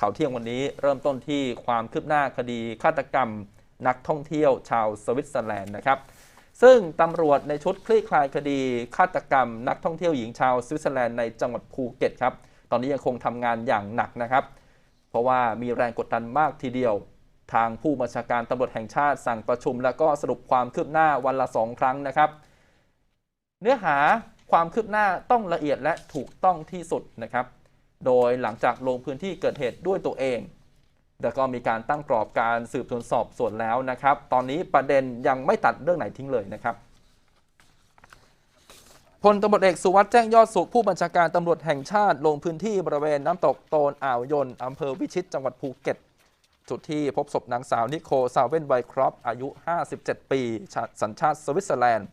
ข่าวเที่ยงวันนี้เริ่มต้นที่ความคืบหน้าคดีฆาตกรรม นักท่องเที่ยวชาวสวิตเซอร์แลนด์นะครับซึ่งตำรวจในชุดคลี่คลายคดีฆาตกรรม นักท่องเที่ยวหญิงชาวสวิตเซอร์แลนด์ในจังหวัดภูเก็ตครับตอนนี้ยังคงทำงานอย่างหนักนะครับ เพราะว่ามีแรงกดดันมากทีเดียว ทางผู้บัญชาการตำรวจแห่งชาติสั่งประชุม แล้วก็สรุปความคืบหน้าวันละสองครั้งนะครับ เนื้อหาความคืบหน้าต้องละเอียดและถูกต้องที่สุดนะครับ โดยหลังจากลงพื้นที่เกิดเหตุด้วยตัวเอง แล้วก็มีการตั้งกรอบการสืบสวนสอบสวนแล้วนะครับ ตอนนี้ประเด็นยังไม่ตัดเรื่องไหนทิ้งเลยนะครับพลตำรวจเอกสุวัสด์แจ้งยอดสุขผู้บัญชาการตำรวจแห่งชาติลงพื้นที่บริเวณน้ำตกโตนอ่าวยนอำเภอวิชิตจังหวัดภูเก็ต จุดที่พบศพนางสาวนิโคซาเวนไวครอปอายุ 57 ปีชาสัญชาติสวิตเซอร์แลนด์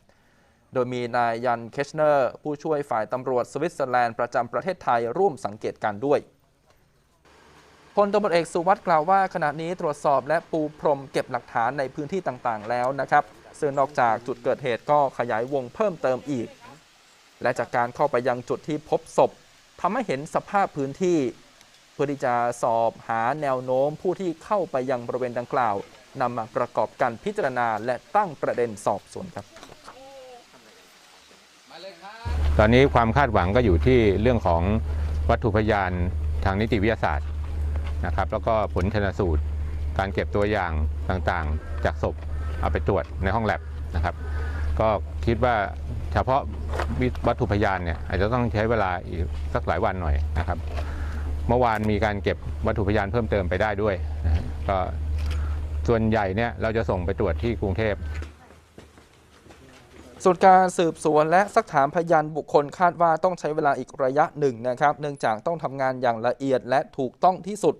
โดยมีนายยันเคชเนอร์ ผู้ช่วยฝ่ายตำรวจสวิตเซอร์แลนด์ประจำประเทศไทยร่วมสังเกตการด้วยพลตำรวจเอกสุวัสด์กล่าวว่าขณะนี้ตรวจสอบและปูพรมเก็บหลักฐานในพื้นที่ต่างๆ แล้วนะครับซึ่งนอกจากจุดเกิดเหตุก็ขยายวงเพิ่มเติมอีก และจากการเข้าไปยังจุดที่พบศพทำให้เห็นสภาพพื้นที่ เพื่อที่จะสอบหาแนวโน้มผู้ที่เข้าไปยังบริเวณดังกล่าวนำมาประกอบการพิจารณาและตั้งประเด็นสอบสวนครับ ตอนนี้ความคาดหวังก็อยู่ที่เรื่องของวัตถุพยานทางนิติวิทยาศาสตร์นะครับแล้วก็ผลชนสูตร การเก็บตัวอย่างต่างๆ จากศพเอาไปตรวจในห้องแลบนะครับ ก็คิดว่าเฉพาะวัตถุพยานเนี่ยอาจจะต้องใช้เวลาอีกสักหลายวันหน่อยนะครับ เมื่อวานมีการเก็บวัตถุพยานเพิ่มเติมไปได้ด้วยนะก็ส่วนใหญ่เนี่ยเราจะส่งไปตรวจที่กรุงเทพ ส่วนการสืบสวนและซักถามพยานบุคคลคาดว่าต้องใช้เวลาอีกระยะหนึ่งนะครับ เนื่องจากต้องทำงานอย่างละเอียดและถูกต้องที่สุด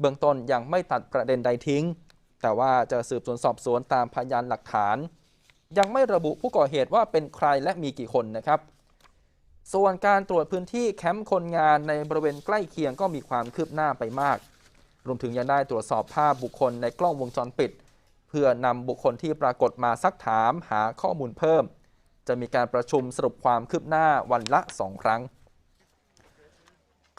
เบื้องต้นยังไม่ตัดประเด็นใดทิ้ง แต่ว่าจะสืบสวนสอบสวนตามพยานหลักฐาน ยังไม่ระบุผู้ก่อเหตุว่าเป็นใครและมีกี่คนนะครับ ส่วนการตรวจพื้นที่แคมป์คนงานในบริเวณใกล้เคียงก็มีความคืบหน้าไปมาก รวมถึงยังได้ตรวจสอบภาพบุคคลในกล้องวงจรปิด พื่อนำบุคคลที่ปรากฏมาซักถามหาข้อมูลเพิ่ม จะมีการประชุมสรุปความคืบหน้าวันละ 2 ครั้ง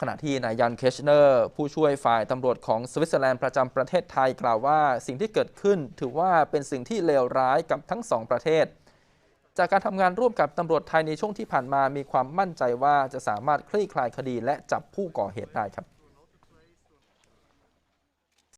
ขณะที่นายยันเคชเนอร์ ผู้ช่วยฝ่ายตำรวจของสวิตเซอร์แลนด์ประจำประเทศไทยกล่าวว่าสิ่งที่เกิดขึ้นถือว่าเป็นสิ่งที่เลวร้ายกับทั้งสองประเทศ จากการทำงานร่วมกับตำรวจไทยในช่วงที่ผ่านมามีความมั่นใจว่าจะสามารถคลี่คลายคดีและจับผู้ก่อเหตุได้ครับ